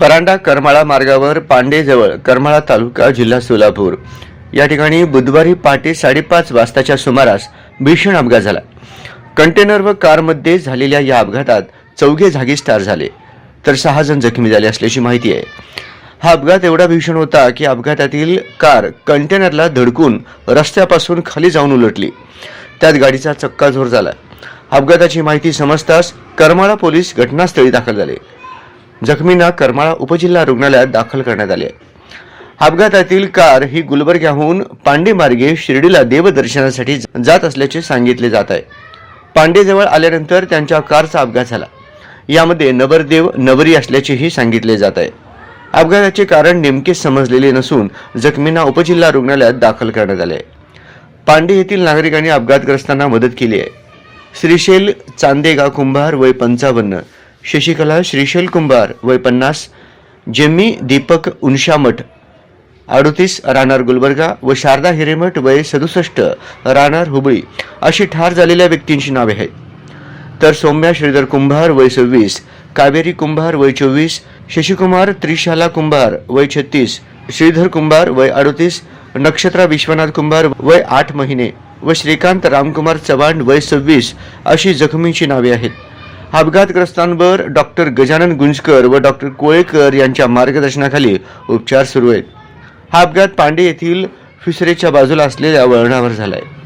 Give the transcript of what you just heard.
परांडा करमाळा मार्गावर पांडेजवळ करमाळा तालुका जिल्हा सोलापूर. या ठिकाणी बुधवारी पहाटे साडेपाच वाजताच्या सुमारास भीषण अपघात झाला. कंटेनर व कारमध्ये झालेल्या या अपघातात चौघे जागीच ठार झाले तर सहा जण जखमी झाले असल्याची माहिती आहे. हा अपघात एवढा भीषण होता की अपघातातील कार कंटेनरला धडकून रस्त्यापासून खाली जाऊन उलटली. त्यात गाडीचा चक्काझोर झाला. अपघाताची माहिती समजताच करमाळा पोलीस घटनास्थळी दाखल झाले. जखमींना करमाळा उपजिल्हा रुग्णालयात दाखल करण्यात आले. अपघातातील कार ही गुलबर्ग्याहून पांडे मार्गे शिर्डीला देवदर्शनासाठी जात असल्याचे सांगितले जात आहे. पांडेजवळ आल्यानंतर त्यांच्या कारचा अपघात झाला. यामध्ये नवरदेव नवरी असल्याचेही सांगितले जात आहे. अपघाताचे कारण नेमके समजलेले नसून जखमींना उपजिल्हा रुग्णालयात दाखल करण्यात आले. आहे पांडे येथील नागरिकांनी अपघातग्रस्तांना मदत केली आहे. श्रीशैल चांदेगा कुंभार वय पंचावन्न शशिकला श्रीशैल कुंभार वय पन्नास जेम्मी दीपक उनशामठ अडोतीस राहणार गुलबर्गा व शारदा हिरेमठ वय सदुसष्ट राहणार हुबळी अशी ठार झालेल्या व्यक्तींची नावे आहेत. तर सौम्या श्रीधर कुंभार वय सव्वीस कावेरी कुंभार वय चोवीस शशिकुमार त्रिशाला कुंभार वय छत्तीस श्रीधर कुंभार वय अडोतीस नक्षत्रा विश्वनाथ कुंभार वय आठ महिने व श्रीकांत रामकुमार चव्हाण वय सव्वीस अशी जखमींची नावे आहेत. अपघातग्रस्तांवर डॉक्टर गजानन गुंजकर व डॉक्टर कोळेकर यांच्या मार्गदर्शनाखाली उपचार सुरू आहेत. हा अपघात पांडे येथील फिसरेच्या बाजूला असलेल्या वळणावर झाला आहे